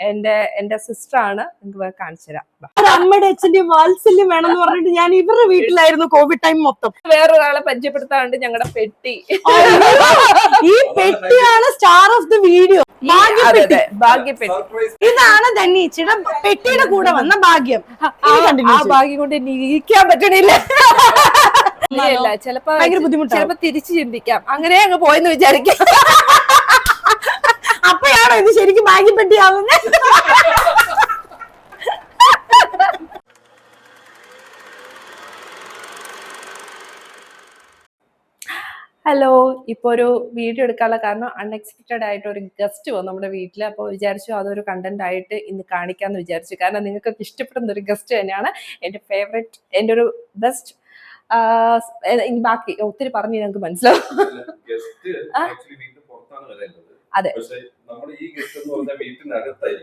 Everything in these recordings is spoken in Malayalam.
എന്റെ എന്റെ സിസ്റ്റർ ആണ്. നിങ്ങൾക്ക് കാണിച്ചു തരാം. അമ്മയുടെ അച്ഛന്റെ വാത്സല്യം വേണമെന്ന് പറഞ്ഞിട്ട് ഞാൻ ഇവരുടെ വീട്ടിലായിരുന്നു കോവിഡ് ടൈം മൊത്തം. വേറൊരാളെ പരിചയപ്പെടുത്താണ്ട് ഞങ്ങളുടെ പെട്ടി. ഈ പെട്ടിയാണ് സ്റ്റാർ ഓഫ് ദി വീഡിയോ ഇതാണ് ധനീച്ചയുടെ പെട്ടിയുടെ കൂടെ വന്ന ഭാഗ്യം. ആ- ഭാഗ്യം കൊണ്ട് ഇരിക്കാൻ പറ്റണില്ല. ഇല്ല ചിലപ്പോ ഭയങ്കര ബുദ്ധിമുട്ട് ചിലപ്പോ തിരിച്ചു ചിന്തിക്കാം. അങ്ങനെ അങ്ങ് പോയെന്ന് വിചാരിക്കാം. അപ്പയാണോ ഇത് ശരിക്കും ഭാഗ്യം ആവുന്ന ഹലോ ഇപ്പൊ ഒരു വീഡിയോ എടുക്കാനുള്ള കാരണം അൺഎക്സ്പെക്റ്റഡ് ആയിട്ട് ഒരു ഗസ്റ്റ് വന്നു നമ്മുടെ വീട്ടിൽ അപ്പോൾ വിചാരിച്ചു അതൊരു കണ്ടന്റ് ആയിട്ട് ഇന്ന് കാണിക്കാന്ന് വിചാരിച്ചു. കാരണം നിങ്ങൾക്കൊക്കെ ഇഷ്ടപ്പെടുന്ന ഒരു ഗസ്റ്റ് തന്നെയാണ് എന്റെ ഫേവറേറ്റ് എന്റെ ഒരു ബെസ്റ്റ് ഇനി ബാക്കി ഒത്തിരി പറഞ്ഞ് ഞങ്ങൾക്ക് മനസ്സിലാവും. അതെ.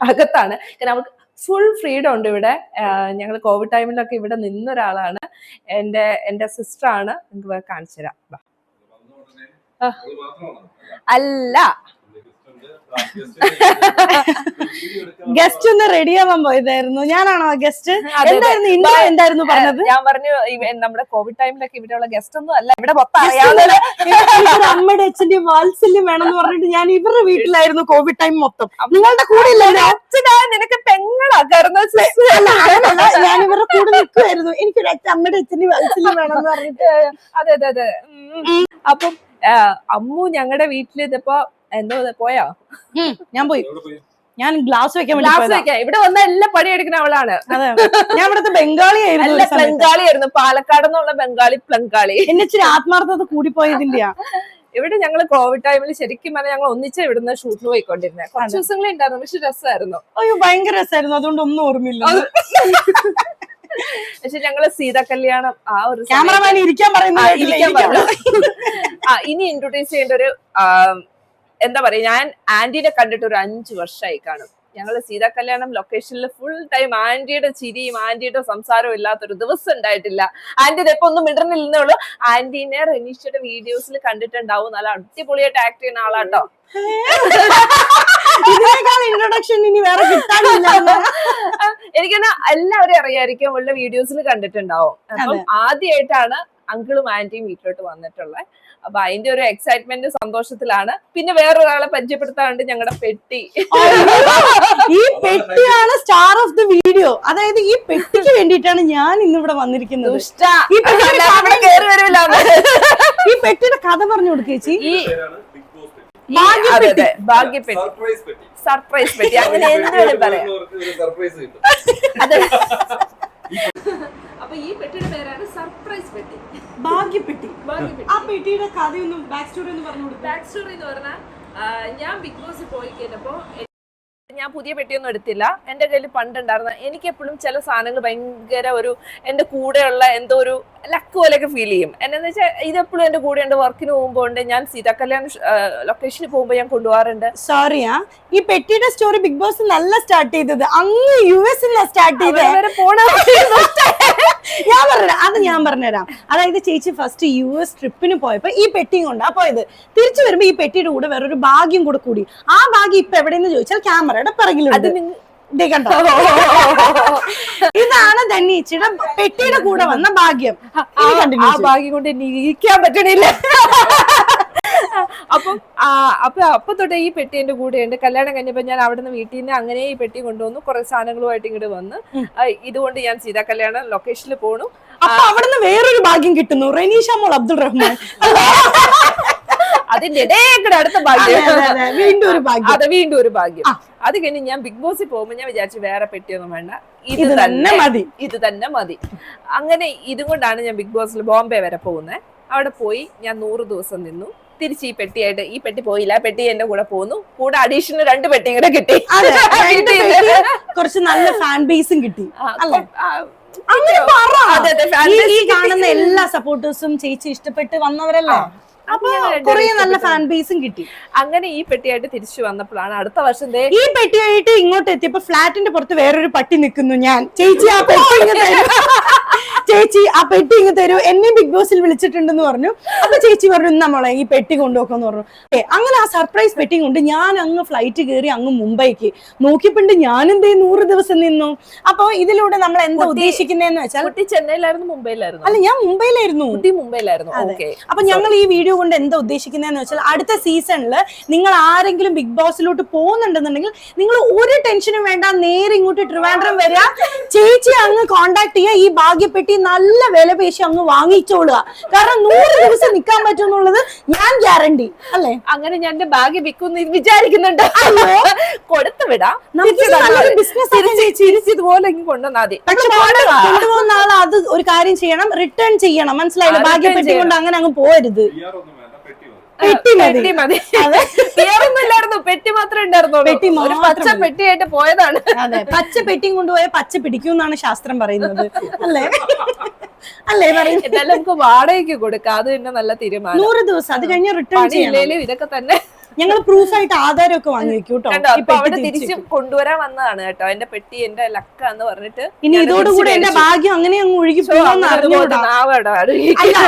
അകത്താണ്. കാരണം അവർക്ക് ഫുൾ ഫ്രീഡം ഉണ്ട് ഇവിടെ. ഞങ്ങൾ കോവിഡ് ടൈമിലൊക്കെ ഇവിടെ നിന്ന നിന്നൊരാളാണ് എന്റെ എന്റെ സിസ്റ്റർ ആണ്. നിങ്ങൾക്ക് കാണിച്ചു തരാം? അല്ല. ഗസ്റ്റ് ഒന്ന് റെഡി ആവാൻ പോയതായിരുന്നു. ഞാനാണോ ഗസ്റ്റ്. എന്തായിരുന്നു? ഇന്നലെ എന്തായിരുന്നു പറഞ്ഞത്? ഞാൻ പറഞ്ഞു നമ്മുടെ കോവിഡ് ടൈമിലൊക്കെ ഇവിടെയുള്ള ഗസ്റ്റ് ഒന്നും അല്ല. ഇവിടെ മൊത്തം അറിയാവുന്ന ഒരു അമ്മയുടെ അച്ഛന്റെ വാത്സല്യം വേണമെന്ന് പറഞ്ഞിട്ട് ഞാൻ ഇവരുടെ വീട്ടിലായിരുന്നു കോവിഡ് ടൈം മൊത്തം. നിങ്ങളുടെ കൂടെ ഇല്ലല്ലോ അച്ഛനാ നിനക്ക് പെങ്ങളാക്കായിരുന്നു. ഞാൻ ഇവരുടെ കൂടെ നിൽക്കുമായിരുന്നു എനിക്കൊരു അമ്മയുടെ അച്ഛന്റെ വാത്സല്യം വേണമെന്ന് പറഞ്ഞിട്ട്. അതെ അതെ അതെ. അപ്പം അമ്മു ഞങ്ങളുടെ വീട്ടിൽ ഇതിപ്പോ എന്തോ പോയോ? ഞാൻ പോയി? ഞാൻ ഗ്ലാസ് വെക്കാൻ ഗ്ലാസ് വെക്കാം ഇവിടെ വന്ന എല്ലാ പണി എടുക്കുന്ന അവളാണ്. അതെ. ഞാൻ ഇവിടുത്തെ ബംഗാളി ആയിരുന്നു. ബംഗാളി ആയിരുന്നു പാലക്കാട് എന്നുള്ള ബംഗാളി പ്ലങ്കാളി എന്നെ ഇച്ചിരി ആത്മാർത്ഥത കൂടിപ്പോയതിന്റെയാ. ഇവിടെ ഞങ്ങൾ കോവിഡ് ടൈമിൽ ശരിക്കും പറഞ്ഞാൽ ഞങ്ങൾ ഒന്നിച്ച് ഇവിടുന്ന് ഷൂട്ടിന് പോയിക്കൊണ്ടിരുന്നത് കുറച്ച് ദിവസങ്ങളേ ഉണ്ടായിരുന്നു. പക്ഷെ രസമായിരുന്നു അയ്യോ ഭയങ്കര രസമായിരുന്നു അതുകൊണ്ട് ഒന്നും ഓർമ്മയില്ല. പക്ഷെ ഞങ്ങൾ സീത കല്യാണം ആ ഒരു ക്യാമറമാൻ ഇരിക്കാൻ പറയുന്നത് ആ, ഇരിക്കാൻ പറഞ്ഞു. ഇനി ഇൻട്രൊഡ്യൂസ് ചെയ്യേണ്ട ഒരു എന്താ പറയാ ഞാൻ ആന്റീനെ കണ്ടിട്ട് ഒരു അഞ്ചു വർഷമായി കാണും. ഞങ്ങൾ സീതാ കല്യാണം ലൊക്കേഷനിൽ ഫുൾ ടൈം ആന്റിയുടെ ചിരിയും ആന്റിയുടെ സംസാരവും ഇല്ലാത്തൊരു ദിവസം ഉണ്ടായിട്ടില്ല. ആന്റി ഇതെപ്പോ ഒന്നും മിണ്ടറിനില്ലെന്നേ ഉള്ളൂ ആന്റീനെ റെനീഷയുടെ വീഡിയോസിൽ കണ്ടിട്ടുണ്ടാവും. നല്ല അടിപൊളിയായിട്ട് ആക്ട് ചെയ്യുന്ന ആളാട്ടോ. ഇൻട്രൊഡക്ഷൻ ഇനി വേറെ കിട്ടാനില്ല എനിക്കെന്നാ എല്ലാവരും അറിയായിരിക്കും ഉള്ള വീഡിയോസിൽ കണ്ടിട്ടുണ്ടാവും. അപ്പം ആദ്യമായിട്ടാണ് അങ്കിളും ആന്റിയും വീട്ടിലോട്ട് വന്നിട്ടുള്ളത്. അപ്പൊ അതിന്റെ ഒരു എക്സൈറ്റ്മെന്റ് സന്തോഷത്തിലാണ്. പിന്നെ വേറൊരാളെ പരിചയപ്പെടുത്താറുണ്ട് ഞങ്ങളുടെ പെട്ടി. ഈ പെട്ടിയാണ് സ്റ്റാർ ഓഫ് ദി വീഡിയോ അതായത് ഈ പെട്ടിക്ക് വേണ്ടിയിട്ടാണ് ഞാൻ ഇന്ന് ഇവിടെ വന്നിരിക്കുന്നത് ഈ പെട്ടിയുടെ കഥ പറഞ്ഞു കൊടുക്കേച്ചി ഈ ഭാഗ്യപ്പെട്ടി. സർപ്രൈസ് പെട്ടി. സർപ്രൈസ് പെട്ടി. അങ്ങനെ പറയാം. ഒരു സർപ്രൈസ് കിട്ടും. അതെ. അപ്പൊ ഈ പെട്ടിയുടെ പേരാണ് സർപ്രൈസ് പെട്ടി. ഭാഗ്യപ്പെട്ടി. ആ പെട്ടിയുടെ കഥയൊന്നും ബാക്ക് സ്റ്റോറി ഒന്ന് പറഞ്ഞു ബാക്ക് സ്റ്റോറി എന്ന് പറഞ്ഞാൽ ഞാൻ ബിഗ് ബോസ് പോയി കഴിഞ്ഞപ്പോൾ ഞാൻ പുതിയ പെട്ടിയൊന്നും എടുത്തില്ല. എന്റെ കയ്യിൽ പണ്ടുണ്ടായിരുന്ന എനിക്ക് എപ്പോഴും ചില സാധനങ്ങൾ ഭയങ്കര ഒരു എന്റെ കൂടെയുള്ള എന്തോ ഒരു ലക്ക് പോലെയൊക്കെ ഫീൽ ചെയ്യും. എന്നു വെച്ചാൽ ഇതെപ്പോഴും എന്റെ കൂടെ ഉണ്ട്. വർക്കിന് പോകുമ്പോൾ ഉണ്ട്. ഞാൻ സീതാ കല്യാൺ ലൊക്കേഷനിൽ പോകുമ്പോൾ ഞാൻ കൊണ്ടുപോകാറുണ്ട്. സോറിയാ ഈ പെട്ടിയുടെ സ്റ്റോറി ബിഗ് ബോസ് നല്ല സ്റ്റാർട്ട് ചെയ്തത്. അങ്ങ് യു എസ് സ്റ്റാർട്ട് ചെയ്തത് പോണ ഞാൻ പറഞ്ഞു അത് ഞാൻ പറഞ്ഞുതരാം. അതായത് ചേച്ചി ഫസ്റ്റ് യു എസ് ട്രിപ്പിന് പോയപ്പോ ഈ പെട്ടിയും കൊണ്ടാ പോയത്. തിരിച്ചു വരുമ്പോ ഈ പെട്ടിയുടെ കൂടെ വേറൊരു ഭാഗ്യം കൂടെ കൂടി. ആ ഭാഗ്യം ഇപ്പൊ എവിടെയെന്ന് ചോദിച്ചാൽ ക്യാമറയുടെ പിറകിലുണ്ട്. കണ്ടോ? ഇതാണ് ധനീച്ചിയുടെ പെട്ടിയുടെ കൂടെ വന്ന ഭാഗ്യം. ആ ഭാഗ്യം കൊണ്ട് ഇരിക്കാൻ പറ്റണില്ല. അപ്പം അപ്പൊ അപ്പൊ തൊട്ടേ ഈ പെട്ടി എന്റെ കൂടെ ഉണ്ട് കല്യാണം കഴിഞ്ഞപ്പോ ഞാൻ അവിടെ നിന്ന് വീട്ടിൽ നിന്ന് അങ്ങനെ ഈ പെട്ടി കൊണ്ടുവന്നു. കുറെ സാധനങ്ങളുമായിട്ട് ഇങ്ങോട്ട് വന്ന്. ഇതുകൊണ്ട് ഞാൻ സീതാ കല്യാണ ലൊക്കേഷനിൽ പോണു. അവിടെ നിന്ന് വേറൊരു ഭാഗ്യം കിട്ടുന്നു. റനീഷ മോൾ അബ്ദുൾ റഹ്മാൻ. അതിന്റെ ഇടയേക്കട അടുത്ത ഭാഗ്യം. വീണ്ടും ഒരു ഭാഗ്യം. അത് വീണ്ടും ഒരു ഭാഗ്യം. അത് കഴിഞ്ഞ് ഞാൻ ബിഗ് ബോസിൽ പോകുമ്പോൾ ഞാൻ വിചാരിച്ചു വേറെ പെട്ടിയൊന്നും വേണ്ട. ഇത് തന്നെ മതി. ഇത് തന്നെ മതി. അങ്ങനെ ഇതും കൊണ്ടാണ് ഞാൻ ബിഗ് ബോസിൽ ബോംബെ വരെ പോകുന്നത് അവിടെ പോയി ഞാൻ നൂറ് ദിവസം നിന്നു. തിരിച്ച് ഈ പെട്ടിയായിട്ട് ഈ പെട്ടി പോയില്ല. പെട്ടി എന്റെ കൂടെ പോന്നു. കൂടെ അഡീഷണൽ രണ്ട് പെട്ടിയും കൂടെ കിട്ടി. കുറച്ച് നല്ല ഫാൻ ബേസും കിട്ടി. ഈ-. കാണുന്ന എല്ലാ സപ്പോർട്ടേഴ്സും ചേച്ചി ഇഷ്ടപ്പെട്ട് വന്നവരല്ലേ? നല്ല ഫാൻ ബേസും കിട്ടി. അങ്ങനെ ഈ പെട്ടിയായിട്ട് തിരിച്ചു വന്നപ്പോഴാണ് അടുത്ത വർഷം ഈ പെട്ടിയായിട്ട് ഇങ്ങോട്ട് എത്തിയപ്പോ ഫ്ലാറ്റിന്റെ പുറത്ത് വേറൊരു പട്ടി നിൽക്കുന്നു ഞാൻ. ചേച്ചി ആ പെട്ടി. ചേച്ചി ആ പെട്ടി ഇങ്ങ് തരൂ. എന്നെ ബിഗ് ബോസിൽ വിളിച്ചിട്ടുണ്ടെന്ന് പറഞ്ഞു. അപ്പൊ ചേച്ചി പറഞ്ഞു നമ്മളെ മോളെ ഈ പെട്ടി കൊണ്ടുപോക്കാന്ന് പറഞ്ഞു. ഏ അങ്ങനെ ആ സർപ്രൈസ് പെട്ടി കൊണ്ട് ഞാൻ അങ്ങ് ഫ്ലൈറ്റ് കയറി അങ്ങ് മുംബൈക്ക്. നോക്കിയപ്പോണ്ട് ഞാൻ എന്തേ നൂറ് ദിവസം നിന്നു. അപ്പൊ ഇതിലൂടെ നമ്മൾ എന്താ ഉദ്ദേശിക്കുന്നതെന്ന് വെച്ചാൽ കുട്ടി ചെന്നൈയിലായിരുന്നു മുംബൈയിലായിരുന്നു? അല്ല ഞാൻ മുംബൈയിലായിരുന്നു. കുട്ടി മുംബൈയിലായിരുന്നു. ഓക്കെ. അപ്പൊ ഞങ്ങൾ ഈ വീഡിയോ കൊണ്ട് എന്താ ഉദ്ദേശിക്കുന്നതെന്ന് വെച്ചാൽ അടുത്ത സീസണിൽ നിങ്ങൾ ആരെങ്കിലും ബിഗ് ബോസിലോട്ട് പോകുന്നുണ്ടെന്നുണ്ടെങ്കിൽ നിങ്ങൾ ഒരു ടെൻഷനും വേണ്ട. നേരെ ഇങ്ങോട്ട് ട്രിവാൻഡ്രം വരിക. ചേച്ചി അങ്ങ് കോണ്ടാക്ട് ചെയ്യുക. ഈ ഭാഗ്യപ്പെട്ടി നല്ല വില പേശി അങ്ങ് വാങ്ങിച്ചോളുക. കാരണം നൂറ് ദിവസം നിൽക്കാൻ പറ്റും എന്നുള്ളത് ഞാൻ ഗ്യാരണ്ടി അല്ലേ? അങ്ങനെ ഞാൻ എന്റെ ബാഗ് വിൽക്കുന്നു വിചാരിക്കുന്നുണ്ട്. കൊടുത്തു വിടാം. ഇതുപോലെ കൊണ്ടുപോകുന്ന ആൾ അത് ഒരു കാര്യം ചെയ്യണം. റിട്ടേൺ ചെയ്യണം. മനസ്സിലായില്ല? ആ, return ഭാഗ്യപ്പെട്ടി കൊണ്ട് അങ്ങനെ അങ്ങ് പോരുത് പെട്ടി മതി. മതി. പെട്ടി മാത്രമേ ഉണ്ടായിരുന്നുള്ളൂ. പെട്ടി ഒരു പച്ച. പെട്ടിയായിട്ട് പോയതാണ്. അതെ. പച്ച പെട്ടിയും കൊണ്ടുപോയ പച്ച പിടിക്കും എന്നാണ് ശാസ്ത്രം പറയുന്നത്. അല്ലേ? അല്ലേ പറയുന്നത്? എന്നാലും നമുക്ക് വാടകയ്ക്ക് കൊടുക്കാം. അത് തന്നെ നല്ല തീരുമാനം. നൂറ് ദിവസം. അത് കഴിഞ്ഞ റിട്ടേൺ ചെയ്യണം. ഇതൊക്കെ തന്നെ. ഞങ്ങൾ പ്രൂഫായിട്ട് ആധാരം ഒക്കെ വാങ്ങി വെക്കും കേട്ടോ അവിടെ തിരിച്ച്. കൊണ്ടുവരാൻ വന്നതാണ് കേട്ടോ. എന്റെ പെട്ടി എന്റെ ലക്ക എന്ന് പറഞ്ഞിട്ട് ഇനി ഇതോടുകൂടി എന്റെ ഭാഗ്യം അങ്ങനെ അങ്ങ് ഒഴുകി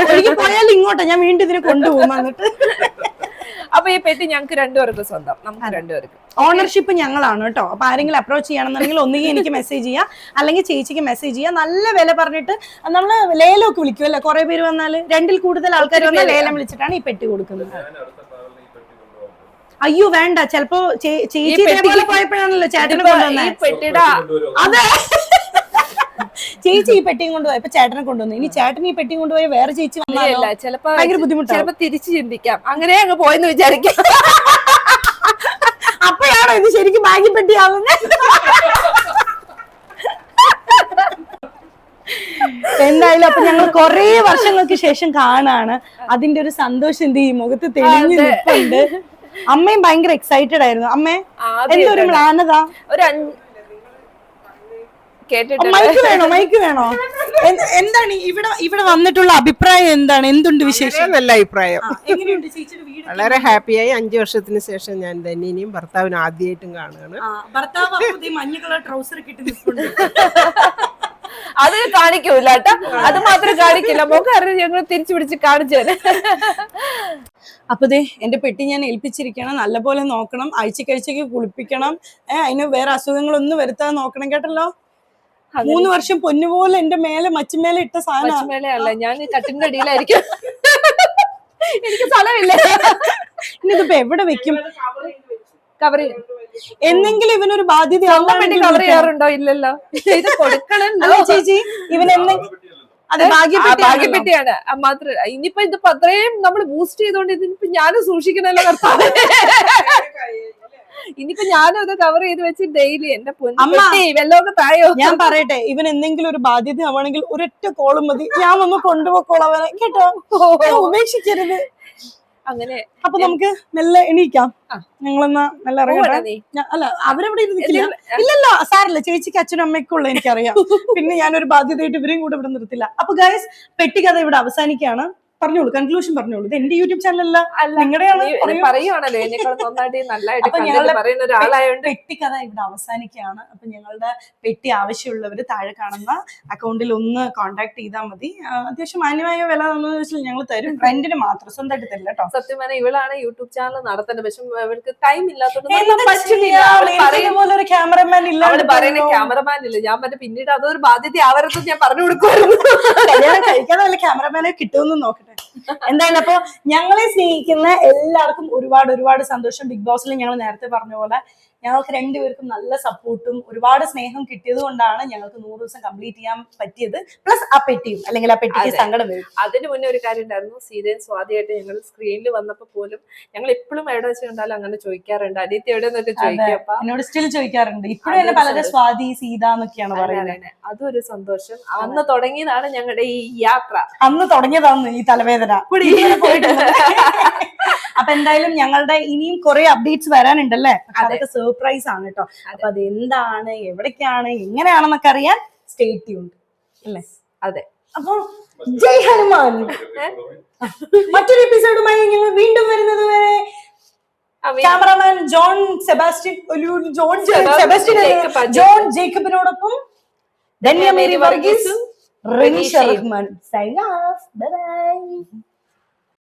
ഒഴുകി പോയാൽ ഇങ്ങോട്ടാ ഞാൻ വീണ്ടും ഇതിനെ കൊണ്ടുപോകും എന്നിട്ട് അപ്പൊ ഈ പെട്ടി ഞങ്ങൾക്ക് രണ്ടുപേർക്ക് സ്വന്തം നമുക്ക് രണ്ടുപേർക്ക്. ഓണർഷിപ്പ് ഞങ്ങളാണ് കേട്ടോ. അപ്പൊ ആരെങ്കിലും അപ്രോച്ച് ചെയ്യണമെന്നുണ്ടെങ്കിൽ ഒന്നുകിൽ എനിക്ക് മെസ്സേജ് ചെയ്യാം. അല്ലെങ്കിൽ ചേച്ചിക്ക് മെസ്സേജ് ചെയ്യാം. നല്ല വില പറഞ്ഞിട്ട് നമ്മൾ ലേലമൊക്കെ വിളിക്കുമല്ലോ കുറെ പേര് വന്നാൽ രണ്ടിൽ കൂടുതൽ ആൾക്കാർ വന്നാൽ ലേലം വിളിച്ചിട്ടാണ് ഈ പെട്ടി കൊടുക്കുന്നത് ഞാൻ അടുത്ത ട്രാവലിന് ഈ പെട്ടി കൊണ്ടുപോകാം അയ്യോ വേണ്ട. ചെലപ്പോ ചേ- ചേച്ചി പോയപ്പോഴാണല്ലോ ചേട്ടനെ അതെ. ചേച്ചി ഈ പെട്ടിയും കൊണ്ടുപോയി. ഇപ്പൊ ചേട്ടനെ കൊണ്ടുവന്നു. ഇനി ചേട്ടൻ ഈ പെട്ടിയും കൊണ്ടുപോയി വേറെ ചേച്ചി വന്നാലോ? ഇല്ല. ചിലപ്പോ ഭയങ്കര ബുദ്ധിമുട്ട് ചിലപ്പോ തിരിച്ചു ചിന്തിക്കാം. അങ്ങനെ അങ്ങ് പോയെന്ന് വിചാരിക്കാം. അപ്പോഴാണോ ഇത് ശരിക്കും ബാഗി പെട്ടിയാവുന്നത് എന്തായാലും അപ്പൊ ഞങ്ങൾ കൊറേ വർഷങ്ങൾക്ക് ശേഷം കാണാണ്. അതിന്റെ ഒരു സന്തോഷം എന്ത് ഈ മുഖത്ത് തെളിഞ്ഞു. നിൽപ്പുണ്ട് അമ്മയും ഭയങ്കര എക്സൈറ്റഡ് ആയിരുന്നു. അമ്മേ എന്തൊരു മ്ലാനത? ഒരു മൈക്ക് വേണോ മൈക്ക് വേണോ? എന്താണ് ഇവിടെ ഇവിടെ വന്നിട്ടുള്ള അഭിപ്രായം എന്താണ്? എന്തുണ്ട് വിശേഷം? വളരെ നല്ല അഭിപ്രായം എങ്ങനെയുണ്ട് ചേച്ചിയുടെ വീട്? വളരെ ഹാപ്പിയായി. അഞ്ചു വർഷത്തിന് ശേഷം ഞാൻ ധന്യനെയും ഭർത്താവിനും ആദ്യമായിട്ടും കാണുകയാണ്. ഭർത്താവ് മഞ്ഞ കളർ ട്രൗസർ കിട്ടി അത് കാണിക്കൂല കേട്ടോ. അത് മാത്രം കാണിക്കില്ല മോക്ക് അറിഞ്ഞ് ഞങ്ങൾ തിരിച്ചു പിടിച്ച് കാണിച്ചു തന്നെ അപ്പൊ ദേ എന്റെ പെട്ടി ഞാൻ ഏൽപ്പിച്ചിരിക്കണം. നല്ലപോലെ നോക്കണം. ആഴ്ചക്കാഴ്ചക്ക് കുളിപ്പിക്കണം. ഏഹ് അതിന് വേറെ അസുഖങ്ങളൊന്നും വരുത്താതെ നോക്കണം കേട്ടല്ലോ. മൂന്ന് വർഷം പൊന്നുപോലെ എന്റെ മേലെ മച്ചുമേലെ ഇട്ട സാധനം. ഞാൻ കട്ടിന്റെ അടിയിലായിരിക്കും. എനിക്ക് സ്ഥലമില്ല. ഇനിയിതിപ്പോ എവിടെ വെക്കും? കവർ എന്നെങ്കിലും ഇവനൊരു ബാധ്യത കവർ ചെയ്യാറുണ്ടോ? ഇല്ലല്ലോ. ഇത് കൊടുക്കണല്ലോ അല്ല ചേച്ചി ഇവൻ ഭാഗ്യപ്പെട്ടി ഭാഗ്യപ്പെട്ടിയാണ് ആ, മാത്രല്ല ഇനിയിപ്പോ ഇത് അത്രയും നമ്മൾ ബൂസ്റ്റ് ചെയ്തോണ്ട് ഇതിനിപ്പോ ഞാനും സൂക്ഷിക്കണല്ലോ കർത്താവ് ഇനിയിപ്പോ ഞാനും അത് കവർ ചെയ്ത് വെച്ച് ഡെയിലി എന്റെ അമ്മ. പൊന്നി വെള്ളമൊക്കെ തായോ ഞാൻ പറയട്ടെ ഇവൻ എന്തെങ്കിലും ഒരു ബാധ്യത ആവണമെങ്കിൽ ഒരൊറ്റ കോളും മതി. ഞാൻ ഒന്ന് കൊണ്ടുപോക്കോളാം കേട്ടോ? ഉപേക്ഷിക്കരുത്. അങ്ങനെ അപ്പൊ നമുക്ക് നല്ല എണീക്കാം. നിങ്ങളെന്നാ ഞങ്ങളെന്നാ മെല്ലെ ഇറങ്ങട്ടെ? പോവാണോ നീ. ഞാ- അല്ല അവരെവിടെ എന്തെങ്കിലും- ഇല്ലല്ലോ സാറില്ല ചേച്ചിക്ക് അച്ഛനും അമ്മയ്ക്കുള്ള എനിക്കറിയാം. പിന്നെ ഞാനൊരു ബാധ്യതയായിട്ട് ഇവരെയും കൂടെ ഇവിടെ നിർത്തില്ല. അപ്പൊ ഗൈസ് പെട്ടിക്കഥ ഇവിടെ അവസാനിക്കുകയാണ്. പറഞ്ഞോളൂ കൺക്ലൂഷൻ പറഞ്ഞോളൂ. ഇത് എന്റെ യൂട്യൂബ് ചാനലല്ല അല്ല നിങ്ങളുടെയാണ് നീ പറയൂ. പറയുവാണല്ലോ എന്നെക്കാൾ നന്നായിട്ട് നല്ലതായിട്ട് പറയുന്ന പെട്ടിക്കഥ ഇവിടെ അവസാനിക്കുകയാണ്. അപ്പൊ ഞങ്ങളുടെ പെട്ടി ആവശ്യമുള്ളവര് താഴെ കാണുന്ന അക്കൗണ്ടിൽ ഒന്ന് കോൺടാക്ട് ചെയ്താൽ മതി. അത്യാവശ്യം മാന്യമായ വില വെച്ചാൽ ഞങ്ങൾ തരും. റെന്റിന് മാത്രം സ്വന്തമായിട്ട് തരില്ല കേട്ടോ. സത്യം പറഞ്ഞാൽ ഇവളാണ് യൂട്യൂബ് ചാനൽ നടത്തേണ്ടത് പക്ഷെ അവൾക്ക് ടൈം ഇല്ലാത്തതുകൊണ്ട് ഒരു ക്യാമറമാൻ ഇല്ല പറയുന്ന ക്യാമറമാൻ ഇല്ല. ഞാൻ മറ്റേ പിന്നീട് അതൊരു ബാധ്യത ആവരുതെന്ന് ഞാൻ പറഞ്ഞു കൊടുക്കുമായിരുന്നു കഴിക്കാതെ വല്ല ക്യാമറമാനെ കിട്ടുമെന്ന് നോക്കട്ടെ. എന്തായാലും അപ്പൊ ഞങ്ങളെ സ്നേഹിക്കുന്ന എല്ലാവർക്കും ഒരുപാട് ഒരുപാട് സന്തോഷം. ബിഗ് ബോസിൽ ഞങ്ങൾ നേരത്തെ പറഞ്ഞ പോലെ ഞങ്ങൾക്ക് രണ്ടുപേർക്കും നല്ല സപ്പോർട്ടും ഒരുപാട് സ്നേഹം കിട്ടിയത് കൊണ്ടാണ് ഞങ്ങൾക്ക് നൂറ് ദിവസം കംപ്ലീറ്റ് ചെയ്യാൻ പറ്റിയത്. പ്ലസ് ആ പെട്ടിയും അല്ലെങ്കിൽ ആ പെട്ടിക്ക്. സങ്കടം വരും. അതിന് മുന്നേ ഒരു കാര്യം ഉണ്ടായിരുന്നു. സീതയും സ്വാതിയായിട്ട് ഞങ്ങൾ സ്ക്രീനിൽ വന്നപ്പോ പോലും ഞങ്ങൾ എപ്പോഴും എവിടെ വെച്ച് കണ്ടാലും അങ്ങനെ ചോദിക്കാറുണ്ട്. അതിഥി എവിടെ നിന്നൊക്കെ ചോദിക്കും എന്നോട് സ്റ്റിൽ ചോദിക്കാറുണ്ട്. ഇപ്പോഴും തന്നെ എന്നെ പലരും. സ്വാതി സീത എന്നൊക്കെയാണ് പറയുന്നത്. അതൊരു സന്തോഷം. അന്ന് തുടങ്ങിയതാണ് ഞങ്ങളുടെ ഈ യാത്ര. അന്ന് തുടങ്ങിയതാണ് ഈ തലവേദന. അപ്പൊ എന്തായാലും ഞങ്ങളുടെ ഇനിയും കുറെ അപ്ഡേറ്റ്സ് വരാനുണ്ടല്ലേ. അതൊക്കെ സർപ്രൈസ് ആണ് കേട്ടോ. അപ്പൊ അത് എന്താണ് എവിടേക്കാണ് എങ്ങനെയാണെന്നൊക്കെ അറിയാൻ സ്റ്റേറ്റ് ട്യൂൺഡ് അല്ലേ? അതെ. അപ്പൊ ജയ് ഹനുമാൻ. മറ്റൊരു എപ്പിസോഡുമായി ഞങ്ങൾ വീണ്ടും വരുന്നത് വരെ cameraman John Sebastian John Sebastian Sebastian. John ജേക്കബിനോടൊപ്പം Dhanya Mary Varghese Renisha Rahman. Sign off by